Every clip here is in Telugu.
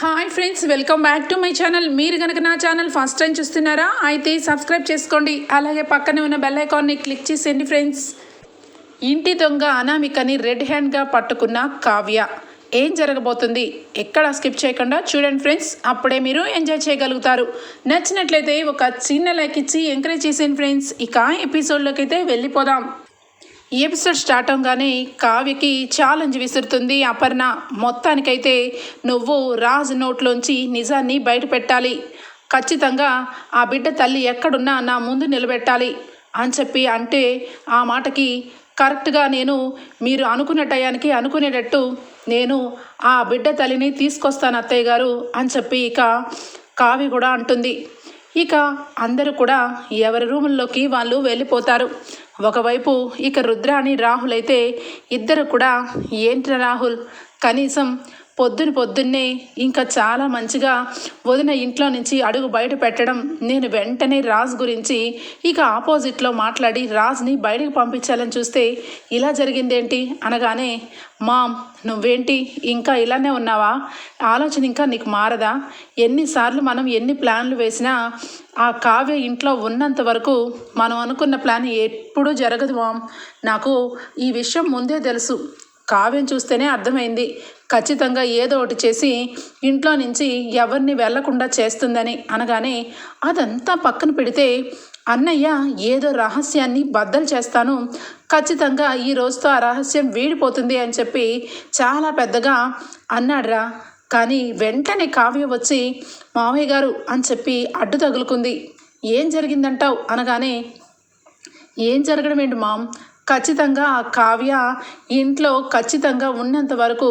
Hi friends welcome back to my channel మీరు కనుక నా ఛానల్ ఫస్ట్ టైం చూస్తున్నారా అయితే సబ్స్క్రైబ్ చేసుకోండి. అలాగే పక్కనే ఉన్న బెల్ ఐకాన్ని క్లిక్ చేసేయండి ఫ్రెండ్స్ ఇంటి దొంగ అనామికని రెడ్ హ్యాండ్గా పట్టుకున్న కావ్య. ఏం జరగబోతుంది? ఎక్కడ స్కిప్ చేయకుండా చూడండి ఫ్రెండ్స్ అప్పుడే మీరు ఎంజాయ్ చేయగలుగుతారు. నచ్చినట్లయితే ఒక చిన్న లైక్ ఇచ్చి ఎంకరేజ్ చేసేయండి ఫ్రెండ్స్ ఇక ఎపిసోడ్లోకి అయితే వెళ్ళిపోదాం. ఈ ఎపిసోడ్ స్టార్ట్ అవగానే కావ్యకి ఛాలెంజ్ విసురుతుంది. అపర్ణ మొత్తానికైతే నువ్వు రాజ్ నోట్లోంచి నిజాన్ని బయట పెట్టాలి. ఖచ్చితంగా ఆ బిడ్డ తల్లి ఎక్కడున్నా నా ముందు నిలబెట్టాలి అని చెప్పి అంటే ఆ మాటకి కరెక్ట్గా నేను మీరు అనుకున్న టయానికి అనుకునేటట్టు నేను ఆ బిడ్డ తల్లిని తీసుకొస్తాను అత్తయ్య గారు అని చెప్పి ఇక కావి కూడా అంటుంది. ఇక అందరూ కూడా ఎవరి రూముల్లోకి వాళ్ళు వెళ్ళిపోతారు. ఒకవైపు ఇక రుద్రాని రాహుల్ అయితే ఇద్దరు కూడా ఏంట్రా రాహుల్? కనీసం పొద్దున పొద్దున్నే ఇంకా చాలా మంచిగా వదిన ఇంట్లో నుంచి అడుగు బయట పెట్టడం నేను వెంటనే రాజ్ గురించి ఇక ఆపోజిట్లో మాట్లాడి రాజ్ని బయటకు పంపించాలని చూస్తే ఇలా జరిగిందేంటి అనగానే మామ్ నువ్వేంటి? ఇంకా ఇలానే ఉన్నావా? ఆలోచన ఇంకా నీకు మారదా? ఎన్నిసార్లు మనం ఎన్ని ప్లాన్లు వేసినా ఆ కావ్య ఇంట్లో ఉన్నంత వరకు మనం అనుకున్న ప్లాన్ ఎప్పుడూ జరగదు మామ్. నాకు ఈ విషయం ముందే తెలుసు. కావ్యం చూస్తేనే అర్థమైంది. ఖచ్చితంగా ఏదో ఒకటి చేసి ఇంట్లో నుంచి ఎవరిని వెళ్ళకుండా చేస్తుందని అనగానే అదంతా పక్కన పెడితే అన్నయ్య ఏదో రహస్యాన్ని బద్దలు చేస్తాను. ఖచ్చితంగా ఈ రోజుతో ఆ రహస్యం వీడిపోతుంది అని చెప్పి చాలా పెద్దగా అన్నాడురా. కానీ వెంటనే కావ్య వచ్చి మావయ్య గారు అని చెప్పి అడ్డు తగులుకుంది. ఏం జరిగిందంటావు? అనగానే ఏం జరగడం ఏంటి మామ్? ఖచ్చితంగా ఆ కావ్య ఇంట్లో ఖచ్చితంగా ఉన్నంత వరకు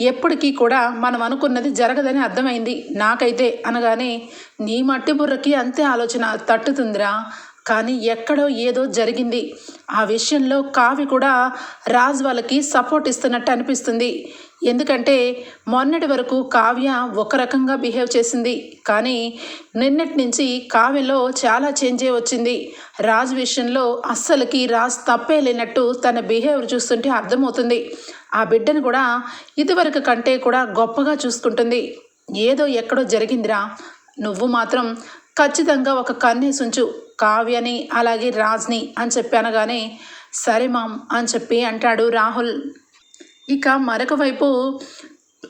ఎప్పటికీ కూడా మనం అనుకున్నది జరగదని అర్థమైంది. నాకైతే అనగానే నీ మట్టి బుర్రకి అంతే ఆలోచన తట్టుతుందిరా. కానీ ఎక్కడో ఏదో జరిగింది. ఆ విషయంలో కావ్య కూడా రాజ్ వాళ్ళకి సపోర్ట్ ఇస్తున్నట్టు అనిపిస్తుంది. ఎందుకంటే మొన్నటి వరకు కావ్య ఒక రకంగా బిహేవ్ చేసింది. కానీ నిన్నటి నుంచి కావ్యలో చాలా చేంజే వచ్చింది. రాజ్ విషయంలో అస్సలకి రాజ్ తప్పే లేనట్టు తన బిహేవియర్ చూస్తుంటే అర్థమవుతుంది. ఆ బిడ్డను కూడా ఇదివరకు కంటే కూడా గొప్పగా చూసుకుంటుంది. ఏదో ఎక్కడో జరిగిందిరా. నువ్వు మాత్రం ఖచ్చితంగా ఒక కన్నేసుంచు కావ్యని అలాగే రాజ్ని అని చెప్పి అనగానే సరే మామ్ అని చెప్పి అంటాడు రాహుల్. ఇక మరొక వైపు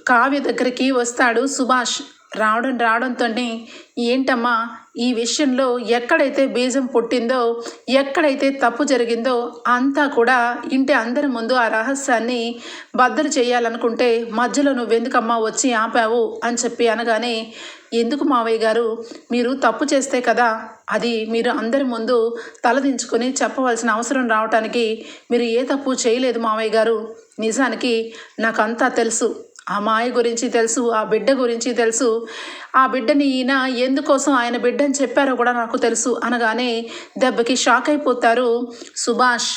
కావ్య దగ్గరికి వస్తాడు సుభాష్. రావడం రావడంతోనే ఏంటమ్మా ఈ విషయంలో ఎక్కడైతే బీజం పుట్టిందో ఎక్కడైతే తప్పు జరిగిందో అంతా కూడా ఇంటి అందరి ముందు ఆ రహస్యాన్ని బద్దలు చేయాలనుకుంటే మధ్యలో నువ్వెందుకమ్మా వచ్చి ఆపావు అని చెప్పి అనగానే ఎందుకు మావయ్య గారు మీరు తప్పు చేస్తే కదా అది మీరు అందరి ముందు తలదించుకొని చెప్పవలసిన అవసరం రావటానికి మీరు ఏ తప్పు చేయలేదు మావయ్య గారు. నిజానికి నాకంతా తెలుసు. ఆ మాయ గురించి తెలుసు ఆ బిడ్డ గురించి తెలుసు. ఆ బిడ్డని ఈయన ఎందుకోసం ఆయన బిడ్డని చెప్పారో కూడా నాకు తెలుసు అనగానే దెబ్బకి షాక్ అయిపోతారు సుభాష్.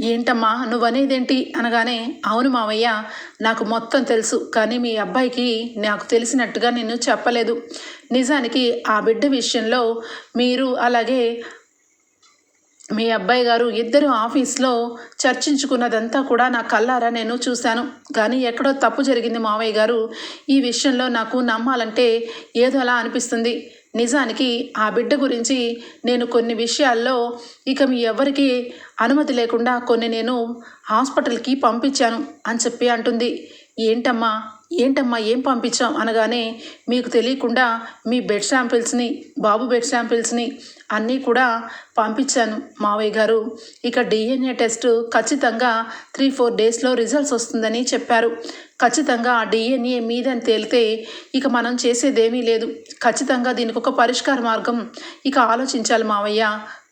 ఏంటమ్మా నువ్వనేదేంటి? అనగానే అవును మావయ్య నాకు మొత్తం తెలుసు కానీ మీ అబ్బాయికి నాకు తెలిసినట్టుగా నేను చెప్పలేదు. నిజానికి ఆ బిడ్డ విషయంలో మీరు అలాగే మీ అబ్బాయి గారు ఇద్దరు ఆఫీస్లో చర్చించుకున్నదంతా కూడా నా కల్లారా నేను చూశాను. కానీ ఎక్కడో తప్పు జరిగింది మావయ్య గారు. ఈ విషయంలో నాకు నమ్మాలంటే ఏదో అలా అనిపిస్తుంది. నిజానికి ఆ బిడ్డ గురించి నేను కొన్ని విషయాల్లో ఇక మీ ఎవరికి అనుమతి లేకుండా కొన్ని నేను హాస్పిటల్కి పంపించాను అని చెప్పి అంటుంది. ఏంటమ్మా? ఏంటమ్మా ఏం పంపించాం? అనగానే మీకు తెలియకుండా మీ బెడ్ శాంపిల్స్ని బాబు బెడ్ శాంపిల్స్ని అన్నీ కూడా పంపించాను మావయ్య గారు. ఇక డిఎన్ఏ టెస్ట్ ఖచ్చితంగా త్రీ ఫోర్ డేస్లో రిజల్ట్స్ వస్తుందని చెప్పారు. ఖచ్చితంగా ఆ డిఎన్ఏ మీదని తేలితే ఇక మనం చేసేదేమీ లేదు. ఖచ్చితంగా దీనికి ఒక పరిష్కార మార్గం ఇక ఆలోచించాలి మావయ్య.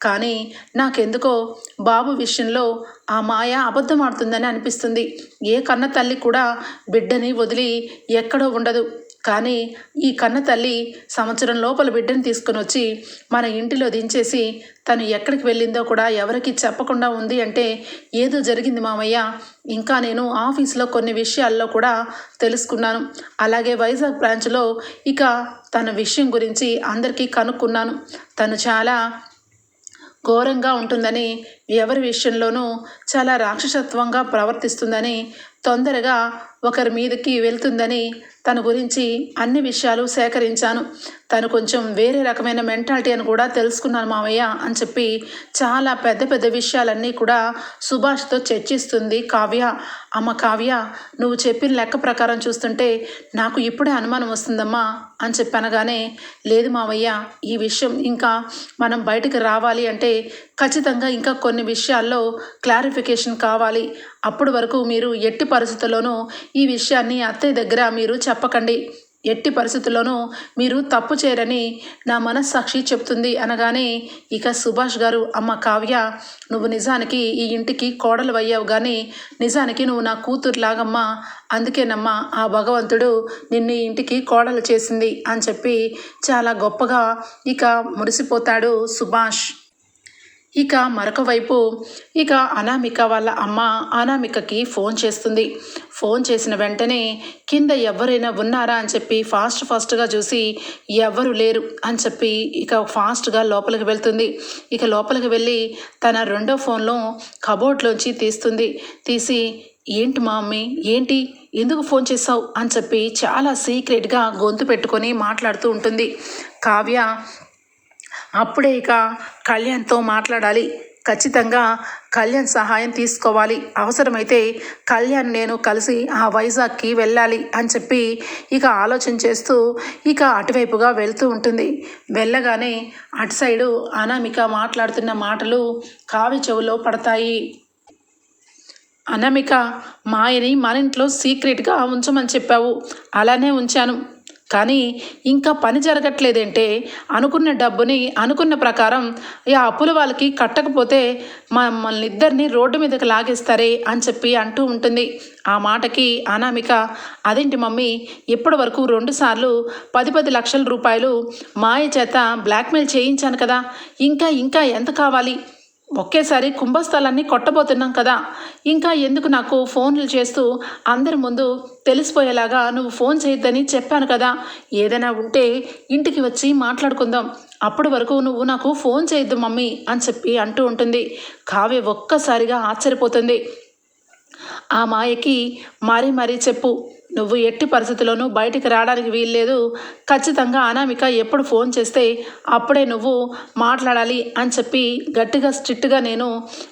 కానీ నాకెందుకో బాబు విషయంలో ఆ మాయ అబద్ధం ఆడుతుందని అనిపిస్తుంది. ఏ కన్న తల్లి కూడా బిడ్డని వదిలి ఎక్కడో ఉండదు. కానీ ఈ కన్న తల్లి సంవత్సరం లోపల బిడ్డను తీసుకుని వచ్చి మన ఇంటిలో దించేసి తను ఎక్కడికి వెళ్ళిందో కూడా ఎవరికి చెప్పకుండా ఉంది అంటే ఏదో జరిగింది మామయ్య. ఇంకా నేను ఆఫీస్లో కొన్ని విషయాల్లో కూడా తెలుసుకున్నాను. అలాగే వైజాగ్ బ్రాంచ్లో ఇక తన విషయం గురించి అందరికీ కనుక్కున్నాను. తను చాలా ఘోరంగా ఉంటుందని ఎవరి విషయంలోనూ చాలా రాక్షసత్వంగా ప్రవర్తిస్తుందని తొందరగా ఒకరి మీదకి వెళ్తుందని తన గురించి అన్ని విషయాలు సేకరించాను. తను కొంచెం వేరే రకమైన మెంటాలిటీ అని కూడా తెలుసుకున్నాను మామయ్య అని చెప్పి చాలా పెద్ద పెద్ద విషయాలన్నీ కూడా సుభాష్తో చర్చిస్తుంది కావ్య. అమ్మ కావ్య నువ్వు చెప్పిన లెక్క ప్రకారం చూస్తుంటే నాకు ఇప్పుడే అనుమానం వస్తుందమ్మా అని చెప్పనగానే లేదు మావయ్య ఈ విషయం ఇంకా మనం బయటకు రావాలి అంటే ఖచ్చితంగా ఇంకా కొన్ని విషయాల్లో క్లారిఫికేషన్ కావాలి. అప్పటి వరకు మీరు ఎట్టి పరిస్థితుల్లోనూ ఈ విషయాన్ని అత్తయ్య దగ్గర మీరు చెప్ప చెప్పకండి. ఎట్టి పరిస్థితుల్లోనూ మీరు తప్పు చేయరని నా మనస్సాక్షి చెప్తుంది అనగానే ఇక సుభాష్ గారు అమ్మ కావ్య నువ్వు నిజానికి ఈ ఇంటికి కోడలు అయ్యావు కానీ నిజానికి నువ్వు నా కూతురులాగమ్మా అందుకేనమ్మా ఆ భగవంతుడు నిన్ను ఈ ఇంటికి కోడలు చేసింది అని చెప్పి చాలా గొప్పగా ఇక మురిసిపోతాడు సుభాష్. ఇక మరొక వైపు ఇక అనామిక వాళ్ళ అమ్మ అనామికకి ఫోన్ చేస్తుంది. ఫోన్ చేసిన వెంటనే కింద ఎవరైనా ఉన్నారా? అని చెప్పి ఫాస్ట్ ఫాస్ట్గా చూసి ఎవ్వరు లేరు అని చెప్పి ఇక ఫాస్ట్గా లోపలికి వెళ్తుంది. ఇక లోపలికి వెళ్ళి తన రెండో ఫోన్లో కబోర్డ్లోంచి తీస్తుంది. తీసి ఏంటి మా మమ్మీ? ఏంటి? ఎందుకు ఫోన్ చేసావు అని చెప్పి చాలా సీక్రెట్గా గొంతు పెట్టుకొని మాట్లాడుతూ ఉంటుంది. కావ్య అప్పుడే ఇక కళ్యాణ్తో మాట్లాడాలి. ఖచ్చితంగా కళ్యాణ్ సహాయం తీసుకోవాలి. అవసరమైతే కళ్యాణ్ నేను కలిసి ఆ వైజాగ్కి వెళ్ళాలి అని చెప్పి ఇక ఆలోచన చేస్తూ ఇక అటువైపుగా వెళ్తూ ఉంటుంది. వెళ్ళగానే అటు సైడు అనామిక మాట్లాడుతున్న మాటలు కావి చెవులో పడతాయి. అనామిక మాయని మన ఇంట్లో సీక్రెట్గా ఉంచమని చెప్పావు. అలానే ఉంచాను. కానీ ఇంకా పని జరగట్లేదంటే అనుకున్న డబ్బుని అనుకున్న ప్రకారం ఈ అప్పుల వాళ్ళకి కట్టకపోతే మమ్మల్ని ఇద్దరిని రోడ్డు మీదకి లాగేస్తారే అని చెప్పి అంటూ ఉంటుంది. ఆ మాటకి అనామిక అదేంటి మమ్మీ ఇప్పటి వరకు రెండుసార్లు పది పది లక్షల రూపాయలు మాయ చేత బ్లాక్మెయిల్ చేయించాను కదా. ఇంకా ఇంకా ఎంత కావాలి? ఒకేసారి కుంభస్థలాన్ని కొట్టబోతున్నాం కదా. ఇంకా ఎందుకు నాకు ఫోన్లు చేస్తూ అందరి ముందు తెలిసిపోయేలాగా నువ్వు ఫోన్ చేయొద్దని చెప్పాను కదా. ఏదైనా ఉంటే ఇంటికి వచ్చి మాట్లాడుకుందాం. అప్పటి వరకు నువ్వు నాకు ఫోన్ చేయొద్దు మమ్మీ అని చెప్పి అంటూ ఉంటుంది. కావ్య ఒక్కసారిగా ఆశ్చర్యపోతుంది. ఆ మాయకి మరీ మరీ చెప్పు. నువ్వు ఎట్టి పరిస్థితుల్లోనూ బయటికి రావడానికి వీల్లేదు. ఖచ్చితంగా అనామిక ఎప్పుడు ఫోన్ చేస్తే అప్పుడే నువ్వు మాట్లాడాలి అని చెప్పి గట్టిగా స్ట్రిక్ట్గా నేను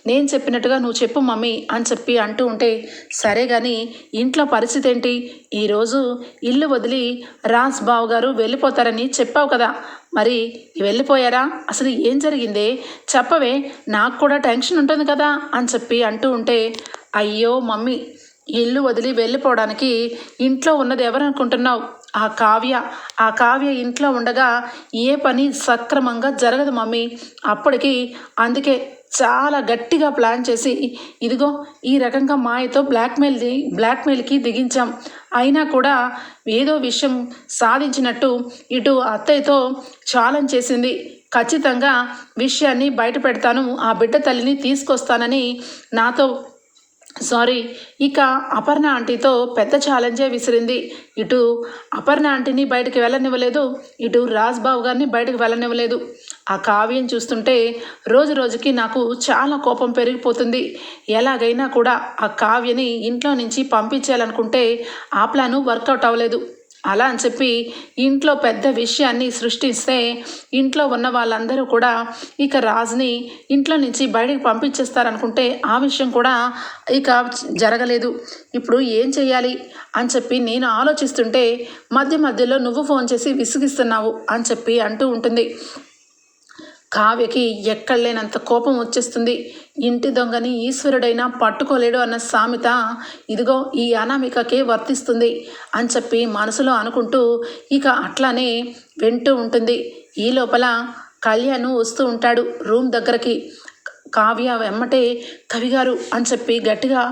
నేను చెప్పినట్టుగా నువ్వు చెప్పు మమ్మీ అని చెప్పి అంటూ ఉంటే సరే కానీ ఇంట్లో పరిస్థితి ఏంటి? ఈరోజు ఇల్లు వదిలి రాజ్ బావు గారు వెళ్ళిపోతారని చెప్పావు కదా. మరి వెళ్ళిపోయారా? అసలు ఏం జరిగిందే? చెప్పవే నాకు కూడా టెన్షన్ ఉంటుంది కదా అని చెప్పి అంటూ ఉంటే అయ్యో మమ్మీ ఇల్లు వదిలి వెళ్ళిపోవడానికి ఇంట్లో ఉన్నది ఎవరనుకుంటున్నావు? ఆ కావ్య ఆ కావ్య ఇంట్లో ఉండగా ఏ పని సక్రమంగా జరగదు మమ్మీ. అప్పటికి అందుకే చాలా గట్టిగా ప్లాన్ చేసి ఇదిగో ఈ రకంగా మాయతో బ్లాక్మెయిల్ బ్లాక్మెయిల్కి దిగించాం. అయినా కూడా ఏదో విషయం సాధించినట్టు ఇటు అత్తయ్యతో ఛాలెంజ్ చేసింది. ఖచ్చితంగా విషయాన్ని బయట పెడతాను ఆ బిడ్డ తల్లిని తీసుకొస్తానని నాతో సారీ. ఇక అపర్ణ ఆంటీతో పెద్ద ఛాలెంజే విసిరింది. ఇటు అపర్ణ ఆంటీని బయటకు వెళ్ళనివ్వలేదు. ఇటు రాజ్బాబు గారిని బయటకు వెళ్ళనివ్వలేదు. ఆ కావ్యం చూస్తుంటే రోజు రోజుకి నాకు చాలా కోపం పెరిగిపోతుంది. ఎలాగైనా కూడా ఆ కావ్యని ఇంట్లో నుంచి పంపించాలనుకుంటే ఆ ప్లాను వర్కౌట్ అవ్వలేదు. అలా అని చెప్పి ఇంట్లో పెద్ద విషయాన్ని సృష్టిస్తే ఇంట్లో ఉన్న వాళ్ళందరూ కూడా ఇక రాజుని ఇంట్లో నుంచి బయటకు పంపించేస్తారనుకుంటే ఆ విషయం కూడా ఇక జరగలేదు. ఇప్పుడు ఏం చేయాలి అని చెప్పి నేను ఆలోచిస్తుంటే మధ్య మధ్యలో నువ్వు ఫోన్ చేసి విసిగిస్తున్నావు అని చెప్పి అంటూ ఉంటుంది. కావ్యకి ఎక్కడలేనంత కోపం వచ్చేస్తుంది. ఇంటి దొంగని ఈశ్వరుడైనా పట్టుకోలేడు అన్న సామెత ఇదిగో ఈ అనామికకే వర్తిస్తుంది అని చెప్పి మనసులో అనుకుంటూ ఇక అట్లానే వింటూ ఉంటుంది. ఈ లోపల కళ్యాణ్ వస్తూ ఉంటాడు రూమ్ దగ్గరకి. కావ్య వెమ్మటే కవిగారు అని చెప్పి గట్టిగా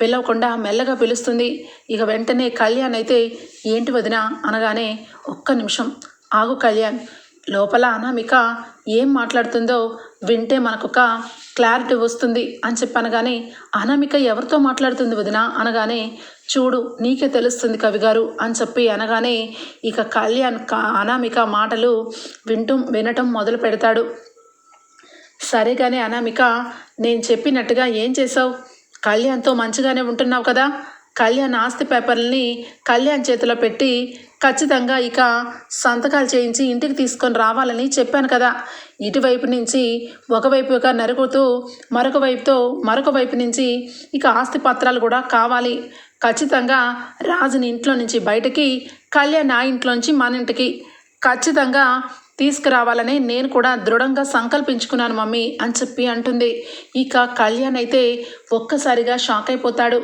పిలవకుండా మెల్లగా పిలుస్తుంది. ఇక వెంటనే కళ్యాణ్ అయితే ఏంటి వదిన అనగానే ఒక్క నిమిషం ఆగు కళ్యాణ్ లోపల అనామిక ఏం మాట్లాడుతుందో వింటే మనకొక క్లారిటీ వస్తుంది అని చెప్పనగానే అనామిక ఎవరితో మాట్లాడుతుంది వదిన? అనగానే చూడు నీకే తెలుస్తుంది కవిగారు అని చెప్పి అనగానే ఇక కళ్యాణ్ కా- అనామిక మాటలు వింటూ వినటం మొదలు పెడతాడు. సరే కానీ అనామిక నేను చెప్పినట్టుగా ఏం చేసావు కళ్యాణ్తో మంచిగానే ఉంటున్నావు కదా? కళ్యాణ్ ఆస్తి పేపర్లని కళ్యాణ్ చేతిలో పెట్టి ఖచ్చితంగా ఇక సంతకాలు చేయించి ఇంటికి తీసుకొని రావాలని చెప్పాను కదా. ఇటువైపు నుంచి ఒకవైపుగా నరుకుతూ మరొక వైపుతో మరొక వైపు నుంచి ఇక ఆస్తి పత్రాలు కూడా కావాలి. ఖచ్చితంగా రాజుని ఇంట్లో నుంచి బయటకి కళ్యాణ్ ఆ ఇంట్లోంచి మన ఇంటికి ఖచ్చితంగా తీసుకురావాలని నేను కూడా దృఢంగా సంకల్పించుకున్నాను మమ్మీ అని చెప్పి అంటుంది. ఇక కళ్యాణ్ అయితే ఒక్కసారిగా షాక్ అయిపోతాడు.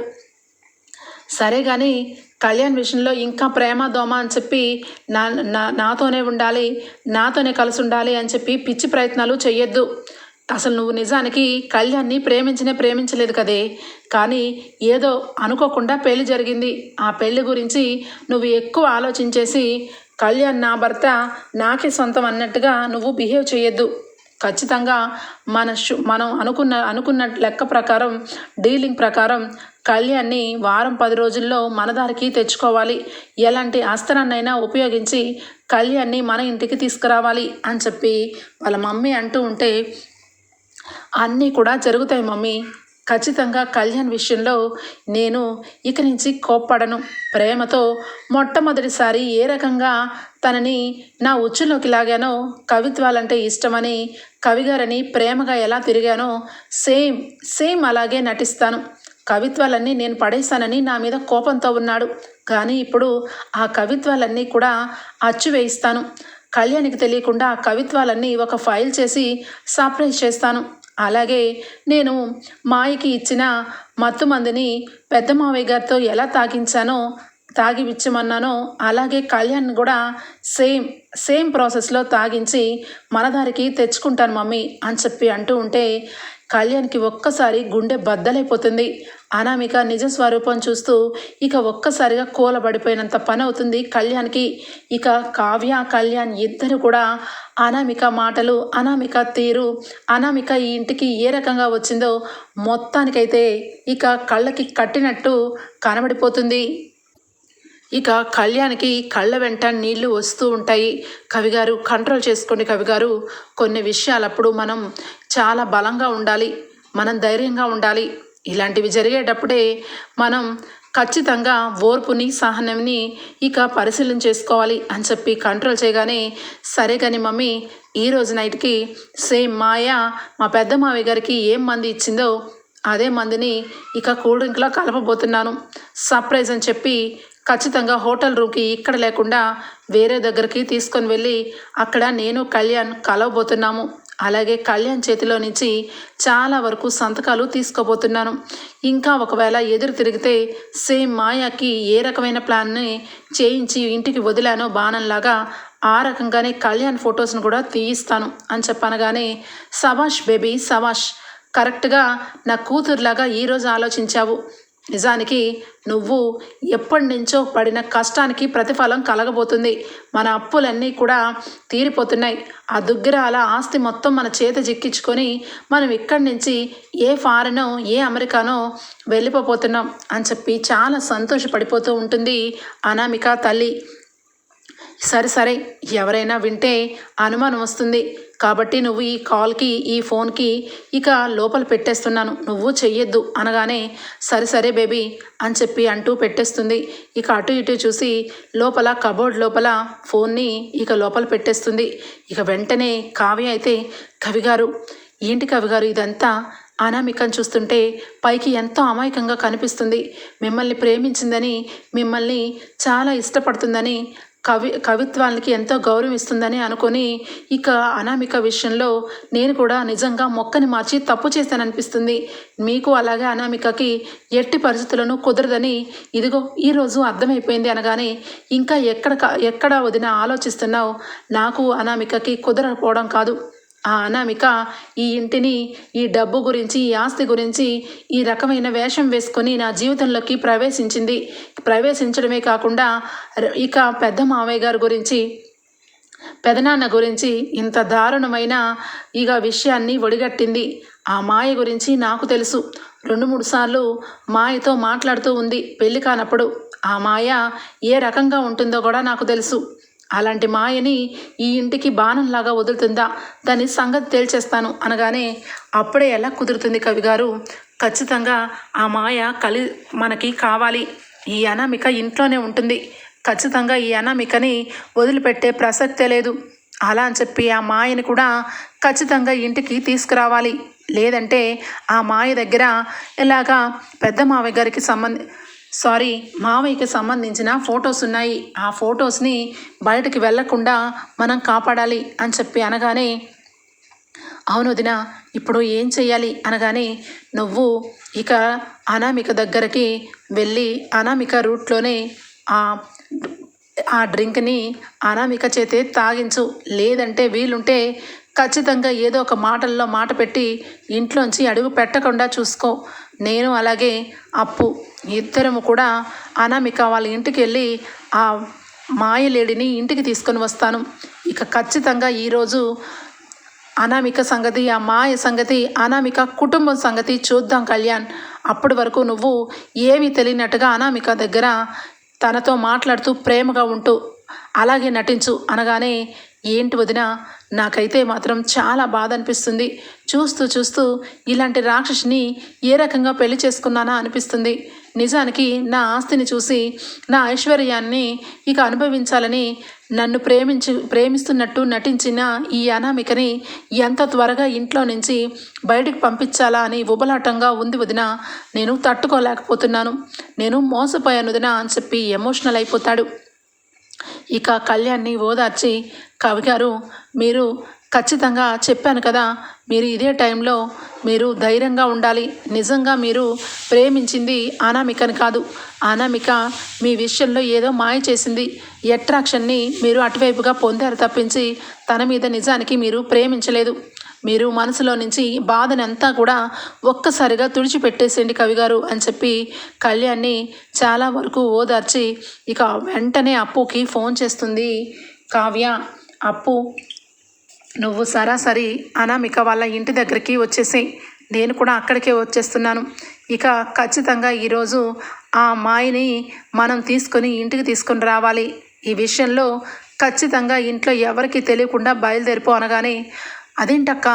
సరే కానీ కళ్యాణ్ విషయంలో ఇంకా ప్రేమ దోమ అని చెప్పి నా నా నాతోనే ఉండాలి నాతోనే కలిసి ఉండాలి అని చెప్పి పిచ్చి ప్రయత్నాలు చెయ్యొద్దు. అసలు నువ్వు నిజానికి కళ్యాణ్ని ప్రేమించనే ప్రేమించలేదు కదే. కానీ ఏదో అనుకోకుండా పెళ్ళి జరిగింది. ఆ పెళ్ళి గురించి నువ్వు ఎక్కువ ఆలోచించేసి కళ్యాణ్ నా భర్త నాకే సొంతం అన్నట్టుగా నువ్వు బిహేవ్ చేయొద్దు ఖచ్చితంగా మన షు మనం అనుకున్న అనుకున్న లెక్క ప్రకారం డీలింగ్ ప్రకారం కళ్యాణ్ని వారం పది రోజుల్లో మన దారికి తెచ్చుకోవాలి. ఎలాంటి అస్త్రాన్నైనా ఉపయోగించి కళ్యాణ్ని మన ఇంటికి తీసుకురావాలి అని చెప్పి వాళ్ళ మమ్మీ అంటూ ఉంటే అన్నీ కూడా జరుగుతాయి మమ్మీ. ఖచ్చితంగా కళ్యాణ్ విషయంలో నేను ఇక నుంచి కోప్పడను. ప్రేమతో మొట్టమొదటిసారి ఏ రకంగా తనని నా ఉచ్చులోకి లాగానో కవిత్వాలంటే ఇష్టమని కవిగారని ప్రేమగా ఎలా తిరిగానో సేమ్ సేమ్ అలాగే నటిస్తాను. కవిత్వాలన్నీ నేను పడేశానని నా మీద కోపంతో ఉన్నాడు. కానీ ఇప్పుడు ఆ కవిత్వాలన్నీ కూడా అచ్చు వేయిస్తాను. కళ్యాణికి తెలియకుండా ఆ కవిత్వాలన్నీ ఒక ఫైల్ చేసి సర్ప్రైజ్ చేస్తాను. అలాగే నేను మాయకి ఇచ్చిన మత్తు మందిని పెద్ద మావయ్య గారితో ఎలా తాగించానో తాగిపిచ్చమన్నానో అలాగే కళ్యాణ్ కూడా సేమ్ సేమ్ ప్రాసెస్లో తాగించి మన దారికి తెచ్చుకుంటాను మమ్మీ అని చెప్పి అంటూ ఉంటే కళ్యాణ్కి ఒక్కసారి గుండె బద్దలైపోతుంది. అనామిక నిజ స్వరూపం చూస్తూ ఇక ఒక్కసారిగా కూలబడిపోయినంత పని అవుతుంది కళ్యాణ్కి. ఇక కావ్య కళ్యాణ్ ఇద్దరు కూడా అనామిక మాటలు అనామిక తీరు అనామిక ఈ ఇంటికి ఏ రకంగా వచ్చిందో మొత్తానికైతే ఇక కళ్ళకి కట్టినట్టు కనబడిపోతుంది. ఇక కళ్యాణ్కి కళ్ళ వెంట నీళ్ళు వస్తూ ఉంటాయి. కవిగారు కంట్రోల్ చేసుకోండి కవిగారు. కొన్ని విషయాలప్పుడు మనం చాలా బలంగా ఉండాలి మనం ధైర్యంగా ఉండాలి. ఇలాంటివి జరిగేటప్పుడే మనం ఖచ్చితంగా ఓర్పుని సహనంని ఇక పరిశీలన చేసుకోవాలి అని చెప్పి కంట్రోల్ చేయగానే సరే కానీ మమ్మీ ఈరోజు నైట్కి సేమ్ మాయ మా పెద్ద మావి గారికి ఏం మంది ఇచ్చిందో అదే మందిని ఇక కూల్ డ్రింక్లో కలపబోతున్నాను. సర్ప్రైజ్ అని చెప్పి ఖచ్చితంగా హోటల్ రూమ్కి ఇక్కడ లేకుండా వేరే దగ్గరికి తీసుకొని వెళ్ళి అక్కడ నేను కళ్యాణ్ కలవబోతున్నాము. అలాగే కళ్యాణ్ చేతిలో నుంచి చాలా వరకు సంతకాలు తీసుకోబోతున్నాను. ఇంకా ఒకవేళ ఎదురు తిరిగితే సేమ్ మాయాకి ఏ రకమైన ప్లాన్ని చేయించి ఇంటికి వదిలానో బాణంలాగా ఆ రకంగానే కళ్యాణ్ ఫొటోస్ను కూడా తీయిస్తాను అని చెప్పనగానే సవాష్ బేబీ సవాష్ కరెక్ట్గా నా కూతురులాగా ఈరోజు ఆలోచించావు. నిజానికి నువ్వు ఎప్పటి నుంచో పడిన కష్టానికి ప్రతిఫలం కలగబోతుంది. మన అప్పులన్నీ కూడా తీరిపోతున్నాయి. ఆ దుగ్గిరాల ఆస్తి మొత్తం మన చేత చిక్కించుకొని మనం ఇక్కడి నుంచి ఏ ఫారెనో ఏ అమెరికానో వెళ్ళిపోతున్నాం అని చెప్పి చాలా సంతోషపడిపోతూ ఉంటుంది అనామిక తల్లి. సరే సరే ఎవరైనా వింటే అనుమానం వస్తుంది. కాబట్టి నువ్వు ఈ కాల్కి ఈ ఫోన్కి ఇక లోపల పెట్టేస్తున్నాను. నువ్వు చెయ్యొద్దు అనగానే సరే సరే బేబీ అని చెప్పి అంటూ పెట్టేస్తుంది. ఇక అటు ఇటు చూసి లోపల కబోర్డ్ లోపల ఫోన్ని ఇక లోపల పెట్టేస్తుంది. ఇక వెంటనే కావ్య అయితే కవిగారు ఏంటి కవిగారు ఇదంతా? అనామికను చూస్తుంటే పైకి ఎంతో అమాయకంగా కనిపిస్తుంది. మిమ్మల్ని ప్రేమించిందని మిమ్మల్ని చాలా ఇష్టపడుతుందని కవి కవిత్వానికి ఎంతో గౌరవం ఇస్తుందని అనుకొని ఇక అనామిక విషయంలో నేను కూడా నిజంగా మొక్కని మార్చి తప్పు చేశాననిపిస్తుంది. మీకు అలాగే అనామికకి ఎట్టి పరిస్థితులను కుదరదని ఇదిగో ఈరోజు అర్థమైపోయింది అనగానే ఇంకా ఎక్కడ ఎక్కడ వదిన ఆలోచిస్తున్నావు? నాకు అనామికకి కుదరకపోవడం కాదు. ఆ అనామిక ఈ ఇంటిని ఈ డబ్బు గురించి ఈ ఆస్తి గురించి ఈ రకమైన వేషం వేసుకొని నా జీవితంలోకి ప్రవేశించింది. ప్రవేశించడమే కాకుండా ఇక పెద్ద మావయ్య గారి గురించి పెదనాన్న గురించి ఇంత దారుణమైన ఇక విషయాన్ని ఒడిగట్టింది. ఆ మాయ గురించి నాకు తెలుసు. రెండు మూడు సార్లు మాయతో మాట్లాడుతూ ఉంది. పెళ్ళి కానప్పుడు ఆ మాయ ఏ రకంగా ఉంటుందో కూడా నాకు తెలుసు. అలాంటి మాయని ఈ ఇంటికి బాణంలాగా వదులుతుందా? దాని సంగతి తేల్చేస్తాను అనగానే అప్పుడే ఎలా కుదురుతుంది కవిగారు ఖచ్చితంగా ఆ మాయ కలి మనకి కావాలి. ఈ అనామిక ఇంట్లోనే ఉంటుంది. ఖచ్చితంగా ఈ అనామికని వదిలిపెట్టే ప్రసక్తే లేదు. అలా అని చెప్పి ఆ మాయని కూడా ఖచ్చితంగా ఇంటికి తీసుకురావాలి. లేదంటే ఆ మాయ దగ్గర ఇలాగా పెద్ద మావయ్య గారికి సంబంధి సారీ మావయ్యకి సంబంధించిన ఫొటోస్ ఉన్నాయి. ఆ ఫొటోస్ని బయటకు వెళ్ళకుండా మనం కాపాడాలి అని చెప్పి అనగానే అవును వదిన ఇప్పుడు ఏం చెయ్యాలి? అనగానే నువ్వు ఇక అనామిక దగ్గరికి వెళ్ళి అనామిక రూట్లోనే ఆ ఆ డ్రింక్ని అనామిక చేతే తాగించు. లేదంటే వీలుంటే ఖచ్చితంగా ఏదో ఒక మాటల్లో మాట పెట్టి ఇంట్లోంచి అడుగు పెట్టకుండా చూసుకో. నేను అలాగే అప్పు ఇద్దరము కూడా అనామిక వాళ్ళ ఇంటికి వెళ్ళి ఆ మాయలేడిని ఇంటికి తీసుకొని వస్తాను. ఇక ఖచ్చితంగా ఈరోజు అనామిక సంగతి ఆ మాయ సంగతి అనామిక కుటుంబం సంగతి చూద్దాం కళ్యాణ్. అప్పటి వరకు నువ్వు ఏమీ తెలియనట్టుగా అనామిక దగ్గర తనతో మాట్లాడుతూ ప్రేమగా ఉంటూ అలాగే నటించు అనగానే ఏంటి వదిన? నాకైతే మాత్రం చాలా బాధ అనిపిస్తుంది చూస్తూ చూస్తూ ఇలాంటి రాక్షసిని ఏ రకంగా పెళ్ళి చేసుకున్నానా అనిపిస్తుంది. నిజానికి నా ఆస్తిని చూసి నా ఐశ్వర్యాన్ని ఇక అనుభవించాలని నన్ను ప్రేమించి ప్రేమిస్తున్నట్టు నటించిన ఈ అనామికని ఎంత త్వరగా ఇంట్లో నుంచి బయటికి పంపించాలా అని ఉబలాటంగా ఉంది వదిన. నేను తట్టుకోలేకపోతున్నాను. నేను మోసపోయాను వదిన అని చెప్పి ఎమోషనల్ అయిపోతాడు. ఇక కళ్యాణ్ని ఓదార్చి కవి గారు మీరు ఖచ్చితంగా చెప్పాను కదా మీరు ఇదే టైంలో మీరు ధైర్యంగా ఉండాలి. నిజంగా మీరు ప్రేమించింది అనామికని కాదు. అనామిక మీ విషయంలో ఏదో మాయ చేసింది. అట్రాక్షన్ని మీరు అటువైపుగా పొందారు తప్పించి తన మీద నిజానికి మీరు ప్రేమించలేదు. మీరు మనసులో నుంచి బాధనంతా కూడా ఒక్కసారిగా తుడిచిపెట్టేసేయండి కవిగారు అని చెప్పి కళ్యాణ్ని చాలా వరకు ఓదార్చి ఇక వెంటనే అప్పుకి ఫోన్ చేస్తుంది. కావ్య అప్పు నువ్వు సరాసరి అనామిక వాళ్ళ ఇంటి దగ్గరికి వచ్చేసి నేను కూడా అక్కడికే వచ్చేస్తున్నాను. ఇక ఖచ్చితంగా ఈరోజు ఆ మాయని మనం తీసుకొని ఇంటికి తీసుకొని రావాలి. ఈ విషయంలో ఖచ్చితంగా ఇంట్లో ఎవరికి తెలియకుండా బయలుదేరిపో అనగానే అదేంటక్క?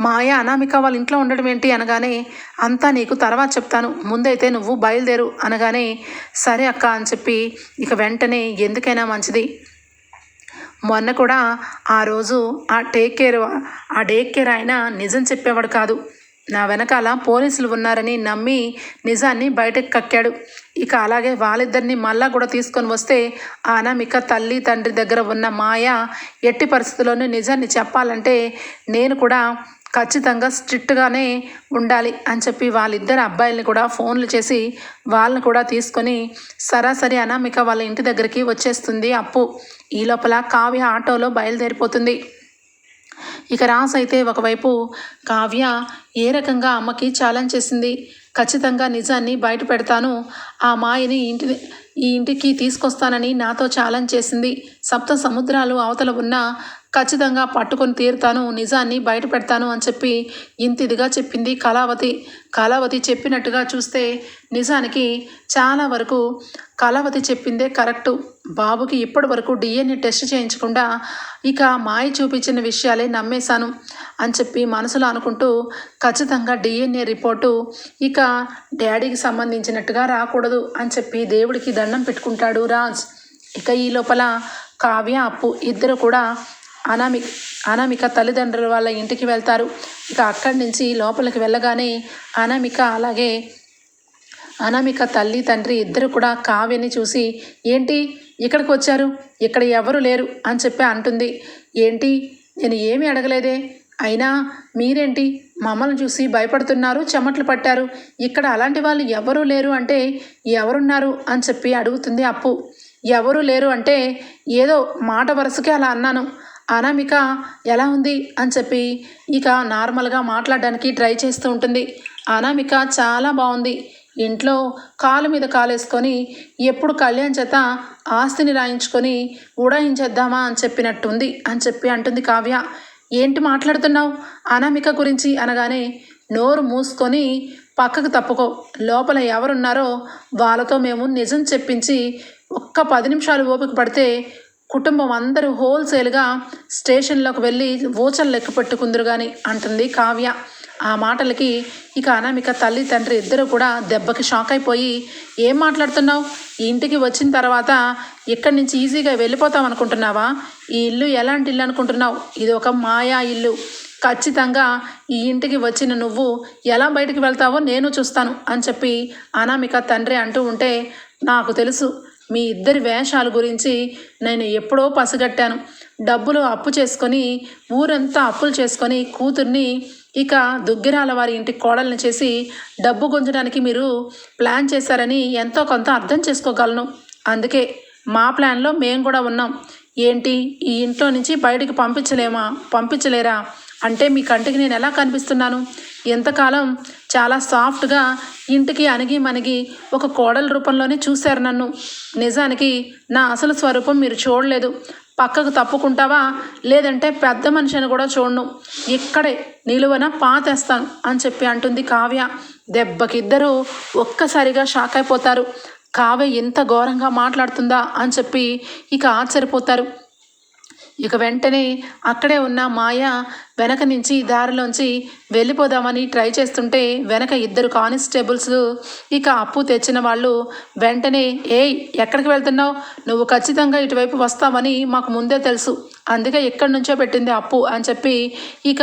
మాయ అనామిక వాళ్ళ ఇంట్లో ఉండడం ఏంటి అనగానే అంతా నీకు తర్వాత చెప్తాను. ముందైతే నువ్వు బయలుదేరు అనగానే సరే అక్క అని చెప్పి ఇక వెంటనే ఎందుకైనా మంచిది? మొన్న కూడా ఆ రోజు ఆ టేక్ కేర్ ఆ డేక్ కేర్ ఆయన నిజం చెప్పేవాడు కాదు. నా వెనకాల పోలీసులు ఉన్నారని నమ్మి నిజాన్ని బయటకు కక్కాడు. ఇక అలాగే వాళ్ళిద్దరిని మళ్ళా కూడా తీసుకొని వస్తే అనామిక తల్లి తండ్రి దగ్గర ఉన్న మాయ ఎట్టి పరిస్థితుల్లోనూ నిజాన్ని చెప్పాలంటే నేను కూడా ఖచ్చితంగా స్ట్రిక్ట్గానే ఉండాలి అని చెప్పి వాళ్ళిద్దరు అబ్బాయిల్ని కూడా ఫోన్లు చేసి వాళ్ళని కూడా తీసుకొని సరాసరి అనామిక వాళ్ళ ఇంటి దగ్గరికి వచ్చేస్తుంది అప్పు. ఈ లోపల కావ్య ఆటోలో బయలుదేరిపోతుంది. ఇక రాస్ అయితే ఒకవైపు కావ్య ఏ రకంగా అమ్మకి ఛాలెంజ్ చేసింది? ఖచ్చితంగా నిజాన్ని బయట పెడతాను. ఆ మాయని ఇంటి ఈ ఇంటికి తీసుకొస్తానని నాతో ఛాలెంజ్ చేసింది. సప్త సముద్రాలు అవతల ఉన్న ఖచ్చితంగా పట్టుకొని తీరుతాను నిజాన్ని బయట పెడతాను అని చెప్పి ఇంతిదిగా చెప్పింది కళావతి. కళావతి చెప్పినట్టుగా చూస్తే నిజానికి చాలా వరకు కళావతి చెప్పిందే కరెక్టు. బాబుకి ఇప్పటి వరకు డిఎన్ఏ టెస్ట్ చేయించకుండా ఇక మాయ చూపించిన విషయాలే నమ్మేశాను అని చెప్పి మనసులో అనుకుంటూ ఖచ్చితంగా డిఎన్ఏ రిపోర్టు ఇక డాడీకి సంబంధించినట్టుగా రాకూడదు అని చెప్పి దేవుడికి దండం పెట్టుకుంటాడు రాజ్. ఇక ఈ లోపల కావ్య అప్పు ఇద్దరు కూడా అనామి అనామిక తల్లిదండ్రుల వాళ్ళ ఇంటికి వెళ్తారు. ఇక అక్కడి నుంచి లోపలికి వెళ్ళగానే అనామిక అలాగే అనామిక తల్లి తండ్రి ఇద్దరు కూడా కావ్యని చూసి ఏంటి? ఇక్కడికి వచ్చారు? ఇక్కడ ఎవరు లేరు? అని చెప్పి అంటుంది. ఏంటి? నేను ఏమీ అడగలేదే. అయినా మీరేంటి? మమ్మల్ని చూసి భయపడుతున్నారు చెమట్లు పట్టారు. ఇక్కడ అలాంటి వాళ్ళు ఎవరూ లేరు అంటే ఎవరున్నారు? అని చెప్పి అడుగుతుంది అప్పు. ఎవరు లేరు అంటే ఏదో మాట వరుసకే అలా అన్నాను. అనామిక ఎలా ఉంది? అని చెప్పి ఇక నార్మల్గా మాట్లాడడానికి ట్రై చేస్తూ ఉంటుంది. అనామిక చాలా బాగుంది. ఇంట్లో కాలు మీద కాలేసుకొని ఎప్పుడు కళ్యాణ్ చేత ఆస్తిని రాయించుకొని ఉడాయించేద్దామా అని చెప్పినట్టుంది అని చెప్పి అంటుంది కావ్య. ఏంటి మాట్లాడుతున్నావు? అనామిక గురించి అనగానే నోరు మూసుకొని పక్కకు తప్పుకో. లోపల ఎవరున్నారో వాళ్ళతో మేము నిజం చెప్పించి ఒక్క పది నిమిషాలు ఓపిక పడితే కుటుంబం అందరూ హోల్సేల్గా స్టేషన్లోకి వెళ్ళి ఊచలు లెక్క పెట్టుకుందరు కానీ అంటుంది కావ్య. ఆ మాటలకి ఇక అనామిక తల్లి తండ్రి ఇద్దరు కూడా దెబ్బకి షాక్ అయిపోయి ఏం మాట్లాడుతున్నావు? ఈ ఇంటికి వచ్చిన తర్వాత ఇక్కడి నుంచి ఈజీగా వెళ్ళిపోతాం అనుకుంటున్నావా? ఈ ఇల్లు ఎలాంటి ఇల్లు అనుకుంటున్నావు? ఇది ఒక మాయా ఇల్లు. ఖచ్చితంగా ఈ ఇంటికి వచ్చిన నువ్వు ఎలా బయటికి వెళ్తావో నేను చూస్తాను అని చెప్పి అనామిక తండ్రి అంటూ ఉంటే నాకు తెలుసు. మీ ఇద్దరి వేషాల గురించి నేను ఎప్పుడో పసిగట్టాను. డబ్బులు అప్పు చేసుకొని ఊరంతా అప్పులు చేసుకొని కూతుర్ని ఇక దుగ్గిరాల వారి ఇంటి కోడల్ని చేసి డబ్బు గుంజడానికి మీరు ప్లాన్ చేశారని ఎంతో కొంత అర్థం చేసుకోగలను. అందుకే మా ప్లాన్లో మేము కూడా ఉన్నాం. ఏంటి? ఈ ఇంట్లో నుంచి బయటికి పంపించలేమా? పంపించలేరా? అంటే మీ కంటికి నేను ఎలా కనిపిస్తున్నాను? ఎంతకాలం చాలా సాఫ్ట్గా ఇంటికి అణిగి మనగి ఒక కోడల రూపంలోనే చూశారు నన్ను. నిజానికి నా అసలు స్వరూపం మీరు చూడలేదు. పక్కకు తప్పుకుంటావా? లేదంటే పెద్ద మనిషిని కూడా చూడను. ఇక్కడే నిలువన పాతేస్తాను అని చెప్పి అంటుంది కావ్య. దెబ్బకిద్దరూ ఒక్కసారిగా షాక్ అయిపోతారు. కావ్య ఇంత ఘోరంగా మాట్లాడుతుందా అని చెప్పి ఇక ఆశ్చర్యపోతారు. ఇక వెంటనే అక్కడే ఉన్న మాయ వెనక నుంచి దారిలోంచి వెళ్ళిపోదామని ట్రై చేస్తుంటే వెనక ఇద్దరు కానిస్టేబుల్స్ ఇక అప్పు తెచ్చిన వాళ్ళు వెంటనే ఏయ్ ఎక్కడికి వెళ్తున్నావు? నువ్వు ఖచ్చితంగా ఇటువైపు వస్తావని మాకు ముందే తెలుసు. అందుకే ఎక్కడి నుంచో పెట్టింది అప్పు అని చెప్పి ఇక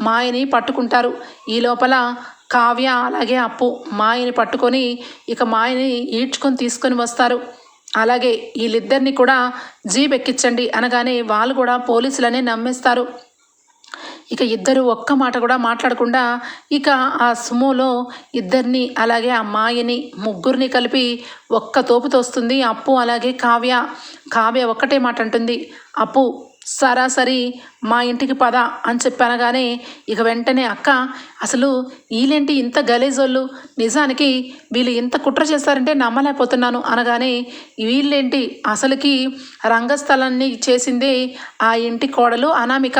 మాయని పట్టుకుంటారు. ఈ లోపల కావ్య అలాగే అప్పు మాయని పట్టుకొని ఇక మాయని ఈడ్చుకొని తీసుకొని వస్తారు. అలాగే వీళ్ళిద్దరిని కూడా జీప్ ఎక్కించండి అనగానే వాళ్ళు కూడా పోలీసులనే నమ్మేస్తారు. ఇక ఇద్దరు ఒక్క మాట కూడా మాట్లాడకుండా ఇక ఆ సుమోలో ఇద్దరిని అలాగే ఆ మాయని ముగ్గురిని కలిపి ఒక్క తోపు తోస్తుంది అప్పు అలాగే కావ్య. కావ్య ఒక్కటే మాట అంటుంది. అప్పు సరాసరి మా ఇంటికి పద అని చెప్పనగానే ఇక వెంటనే అక్క అసలు వీళ్ళేంటి ఇంత గలీజోళ్ళు? నిజానికి వీళ్ళు ఇంత కుట్ర చేస్తారంటే నమ్మలేకపోతున్నాను అనగానే వీళ్ళేంటి అసలుకి రంగస్థలాన్ని చేసిందే ఆ ఇంటి కోడలు అనామిక?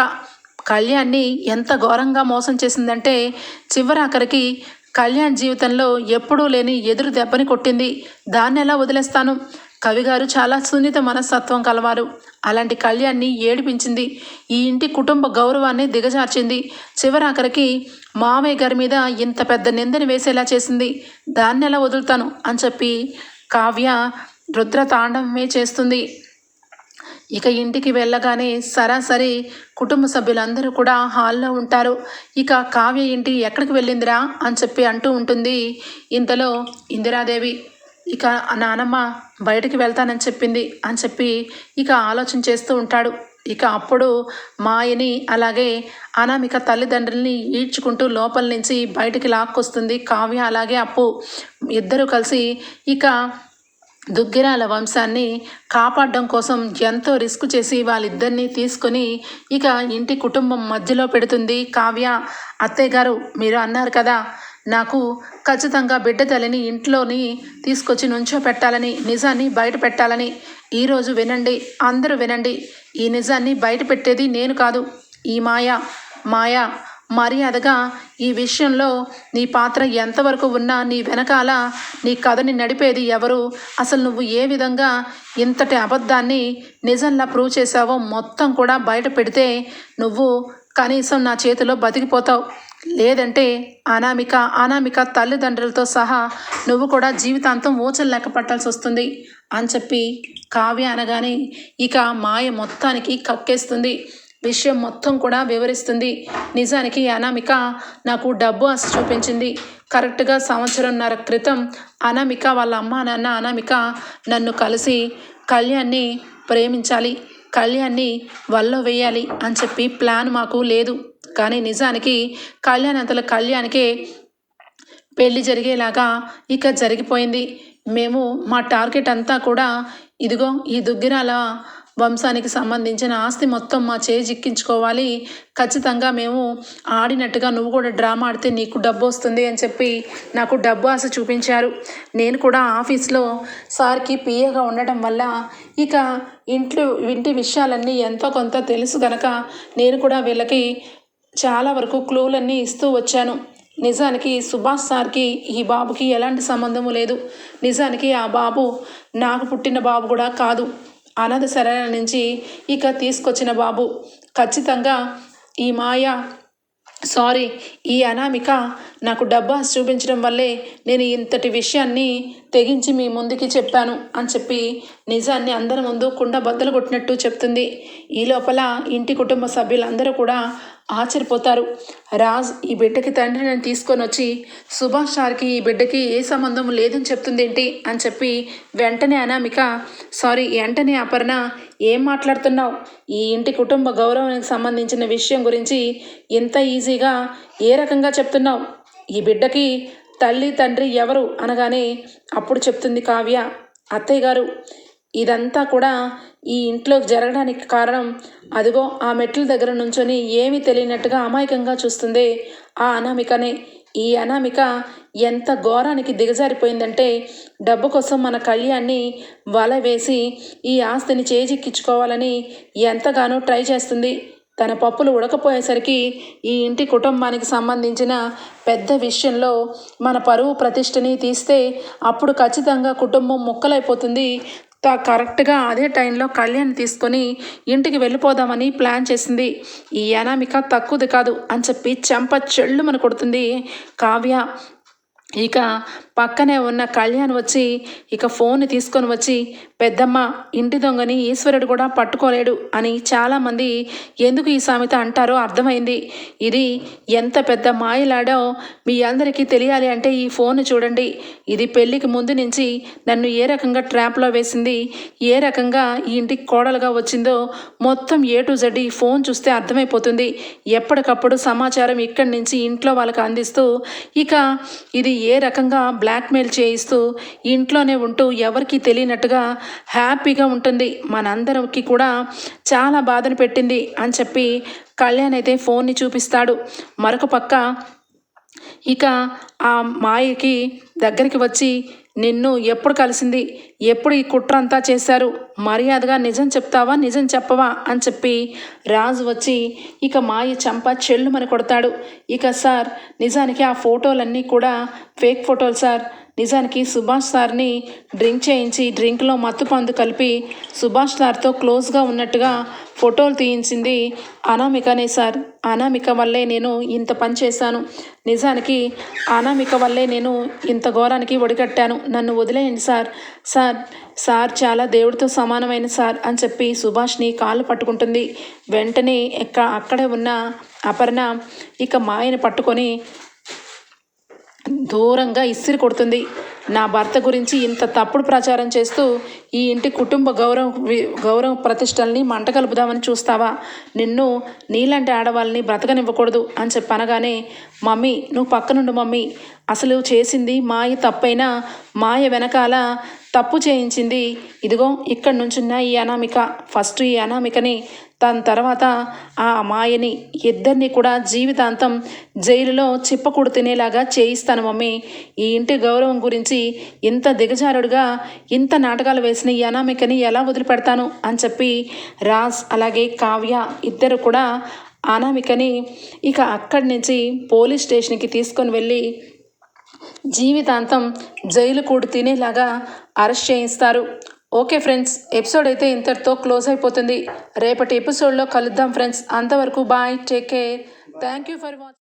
కళ్యాణ్ని ఎంత ఘోరంగా మోసం చేసిందంటే చివరాఖరికి కళ్యాణ్ జీవితంలో ఎప్పుడూ లేని ఎదురు దెబ్బని కొట్టింది. దాన్ని ఎలా వదిలేస్తాను? కవిగారు చాలా సున్నిత మనస్తత్వం కలవారు. అలాంటి కళ్యాణ్ని ఏడిపించింది. ఈ ఇంటి కుటుంబ గౌరవాన్ని దిగజార్చింది. చివరాఖరికి మామయ్య గారి మీద ఇంత పెద్ద నిందని వేసేలా చేసింది. దాన్ని ఎలా వదులుతాను? అని చెప్పి కావ్య రుద్ర తాండవమే చేస్తుంది. ఇక ఇంటికి వెళ్ళగానే సరాసరి కుటుంబ సభ్యులందరూ కూడా హాల్లో ఉంటారు. ఇక కావ్య ఇంటి ఎక్కడికి వెళ్ళిందిరా? అని చెప్పి అంటూ ఉంటుంది. ఇంతలో ఇందిరాదేవి ఇక నానమ్మ బయటికి వెళ్తానని చెప్పింది అని చెప్పి ఇక ఆలోచన చేస్తూ ఉంటాడు. ఇక అప్పుడు మాయని అలాగే అనామిక తల్లిదండ్రుల్ని ఈడ్చుకుంటూ లోపల నుంచి బయటికి లాక్కొస్తుంది. కావ్య అలాగే అప్పు ఇద్దరు కలిసి ఇక దుగ్గిరాల వంశాన్ని కాపాడడం కోసం ఎంతో రిస్క్ చేసి వాళ్ళిద్దరినీ తీసుకొని ఇక ఇంటి కుటుంబం మధ్యలో పెడుతుంది కావ్య. అత్తయ్య గారు మీరు అన్నారు కదా నాకు ఖచ్చితంగా బిడ్డ తల్లిని ఇంట్లోని తీసుకొచ్చి నుంచో పెట్టాలని నిజాన్ని బయట పెట్టాలని ఈరోజు వినండి అందరూ వినండి. ఈ నిజాన్ని బయట పెట్టేది నేను కాదు ఈ మాయ మాయ మర్యాదగా ఈ విషయంలో నీ పాత్ర ఎంతవరకు ఉన్నా నీ వెనకాల నీ కథని నడిపేది ఎవరు? అసలు నువ్వు ఏ విధంగా ఇంతటి అబద్ధాన్ని నిజంలా ప్రూవ్ చేసావో మొత్తం కూడా బయట పెడితే నువ్వు కనీసం నా చేతిలో బతికిపోతావు. లేదంటే అనామిక అనామిక తల్లిదండ్రులతో సహా నువ్వు కూడా జీవితాంతం ఊచలు లెక్క పట్టాల్సి వస్తుంది అని చెప్పి కావ్య అనగానే ఇక మాయ మొత్తానికి కక్కేస్తుంది. విషయం మొత్తం కూడా వివరిస్తుంది. నిజానికి అనామిక నాకు డబ్బు ఆశ చూపించింది. కరెక్ట్గా సంవత్సరంన్నర క్రితం అనామిక వాళ్ళ అమ్మ నాన్న అనామిక నన్ను కలిసి కళ్యాణ్ని ప్రేమించాలి. కళ్యాణ్ని వల్ల వేయాలి అని చెప్పి ప్లాన్ మాకు లేదు. కానీ నిజానికి కళ్యాణ్ అంతల కళ్యాణ్కే పెళ్ళి జరిగేలాగా ఇక జరిగిపోయింది. మేము మా టార్గెట్ అంతా కూడా ఇదిగో ఈ దుగ్గిరాల వంశానికి సంబంధించిన ఆస్తి మొత్తం మా చేయి చిక్కించుకోవాలి. ఖచ్చితంగా మేము ఆడినట్టుగా నువ్వు కూడా డ్రామా ఆడితే నీకు డబ్బు వస్తుంది అని చెప్పి నాకు డబ్బు ఆశ చూపించారు. నేను కూడా ఆఫీస్లో సార్కి పిఏగా ఉండటం వల్ల ఇక ఇంట్లో ఇంటి విషయాలన్నీ ఎంతో కొంత తెలుసు గనక నేను కూడా వీళ్ళకి చాలా వరకు క్లూలన్నీ ఇస్తూ వచ్చాను. నిజానికి సుభాష్ సార్కి ఈ బాబుకి ఎలాంటి సంబంధము లేదు. నిజానికి ఆ బాబు నాకు పుట్టిన బాబు కూడా కాదు. అనాథ శరణాల నుంచి ఇక తీసుకొచ్చిన బాబు. ఖచ్చితంగా ఈ మాయ సారీ ఈ అనామిక నాకు డబ్బా చూపించడం వల్లే నేను ఇంతటి విషయాన్ని తెగించి మీ ముందుకి చెప్పాను అని చెప్పి నిజాన్ని అందరి ముందు కుండ బద్దలు కొట్టినట్టు చెప్తుంది. ఈ లోపల ఇంటి కుటుంబ సభ్యులందరూ కూడా ఆశ్చర్యపోతారు. రాజ్ ఈ బిడ్డకి తండ్రి నేను తీసుకొని వచ్చి సుభాష్ సార్కి ఈ బిడ్డకి ఏ సంబంధం లేదని చెప్తుంది ఏంటి అని చెప్పి వెంటనే అనామిక సారీ వెంటనే అపర్ణ ఏం మాట్లాడుతున్నావు? ఈ ఇంటి కుటుంబ గౌరవానికి సంబంధించిన విషయం గురించి ఎంత ఈజీగా ఏ రకంగా చెప్తున్నావు? ఈ బిడ్డకి తల్లి తండ్రి ఎవరు? అనగానే అప్పుడు చెప్తుంది కావ్య. అత్తయ్య గారు ఇదంతా కూడా ఈ ఇంట్లో జరగడానికి కారణం. అదిగో ఆ మెట్ల దగ్గర నుంచొని ఏమీ తెలియనట్టుగా అమాయకంగా చూస్తుంది ఆ అనామికనే. ఈ అనామిక ఎంత ఘోరానికి దిగజారిపోయిందంటే డబ్బు కోసం మన కళ్యాణ్ని వల వేసి ఈ ఆస్తిని చేజిక్కించుకోవాలని ఎంతగానో ట్రై చేస్తుంది. తన పప్పులు ఉడకపోయేసరికి ఈ ఇంటి కుటుంబానికి సంబంధించిన పెద్ద విషయంలో మన పరువు ప్రతిష్టని తీస్తే అప్పుడు ఖచ్చితంగా కుటుంబం ముక్కలైపోతుంది. కరెక్ట్గా అదే టైంలో కళ్యాణ్ తీసుకొని ఇంటికి వెళ్ళిపోదామని ప్లాన్ చేసింది. ఈ అనామిక తక్కువది కాదు అని చెప్పి చెంప చెళ్ళు మన కొడుతుంది కావ్య. ఇక పక్కనే ఉన్న కళ్యాణ్ వచ్చి ఇక ఫోన్ తీసుకొని వచ్చి పెద్దమ్మ ఇంటి దొంగని ఈశ్వరుడు కూడా పట్టుకోలేడు అని చాలామంది ఎందుకు ఈ సామెత అంటారో అర్థమైంది. ఇది ఎంత పెద్ద మాయలాడో మీ అందరికీ తెలియాలి అంటే ఈ ఫోన్ చూడండి. ఇది పెళ్ళికి ముందు నుంచి నన్ను ఏ రకంగా ట్రాప్లో వేసింది ఏ రకంగా ఈ ఇంటికి కోడలుగా వచ్చిందో మొత్తం ఏ టు జెడ్ ఈ ఫోన్ చూస్తే అర్థమైపోతుంది. ఎప్పటికప్పుడు సమాచారం ఇక్కడి నుంచి ఇంట్లో వాళ్ళకి అందిస్తూ ఇక ఇది ఏ రకంగా బ్లాక్మెయిల్ చేయిస్తూ ఇంట్లోనే ఉంటూ ఎవరికి తెలియనట్టుగా హ్యాపీగా ఉంటుంది. మనందరికి కూడా చాలా బాధను పెట్టింది అని చెప్పి కళ్యాణ్ అయితే ఫోన్ని చూపిస్తాడు. మరొక పక్క ఇక ఆ మాయకి దగ్గరికి వచ్చి నిన్ను ఎప్పుడు కలిసింది? ఎప్పుడు ఈ కుట్ర అంతా చేశారు? మర్యాదగా నిజం చెప్తావా? నిజం చెప్పవా? అని చెప్పి రాజు వచ్చి ఇక మాయ చంప చెల్లుమని కొడతాడు. ఇక సార్ నిజానికి ఆ ఫోటోలన్నీ కూడా ఫేక్ ఫోటోలు సార్. నిజానికి సుభాష్ సార్ని డ్రింక్ చేయించి డ్రింక్లో మత్తు పందు కలిపి సుభాష్ సార్తో క్లోజ్గా ఉన్నట్టుగా ఫోటోలు తీయించింది అనామికనే సార్. అనామిక వల్లే నేను ఇంత పని చేశాను. నిజానికి అనామిక వల్లే నేను ఇంత ఘోరానికి ఒడిగట్టాను. నన్ను వదిలేయండి సార్. సార్ సార్ చాలా దేవుడితో సమానమైన సార్ అని చెప్పి సుభాష్ని కాళ్ళు పట్టుకుంటుంది. వెంటనే ఎక్క అక్కడే ఉన్న అపర్ణ ఇక మాయని పట్టుకొని దూరంగా ఇసిరి కొడుతుంది. నా భర్త గురించి ఇంత తప్పుడు ప్రచారం చేస్తూ ఈ ఇంటి కుటుంబ గౌరవ గౌరవ ప్రతిష్టల్ని మంట కలుపుదామని చూస్తావా? నిన్ను నీలాంటి ఆడవాళ్ళని బ్రతకనివ్వకూడదు అని చెప్పనగానే మమ్మీ నువ్వు పక్కనుండు మమ్మీ. అసలు చేసింది మాయ తప్పైనా మాయ వెనకాల తప్పు చేయించింది. ఇదిగో ఇక్కడి నుంచున్న ఈ అనామిక. ఫస్ట్ ఈ అనామికని దాని తర్వాత ఆ మాయని ఇద్దరిని కూడా జీవితాంతం జైలులో చిప్పకూడు తినేలాగా చేయిస్తాను మమ్మీ. ఈ ఇంటి గౌరవం గురించి ఇంత దిగజారుడుగా ఇంత నాటకాలు వేసిన ఈ అనామికని ఎలా వదిలిపెడతాను? అని చెప్పి రాజ్ అలాగే కావ్య ఇద్దరు కూడా అనామికని ఇక అక్కడి నుంచి పోలీస్ స్టేషన్కి తీసుకొని వెళ్ళి జీవితాంతం జైలు కూడు తినేలాగా అరెస్ట్ చేయిస్తారు. ఓకే ఫ్రెండ్స్ ఎపిసోడ్ అయితే ఇంతటితో క్లోజ్ అయిపోతుంది. రేపటి ఎపిసోడ్లో కలుద్దాం ఫ్రెండ్స్. అంతవరకు bye take care. Thank you for watching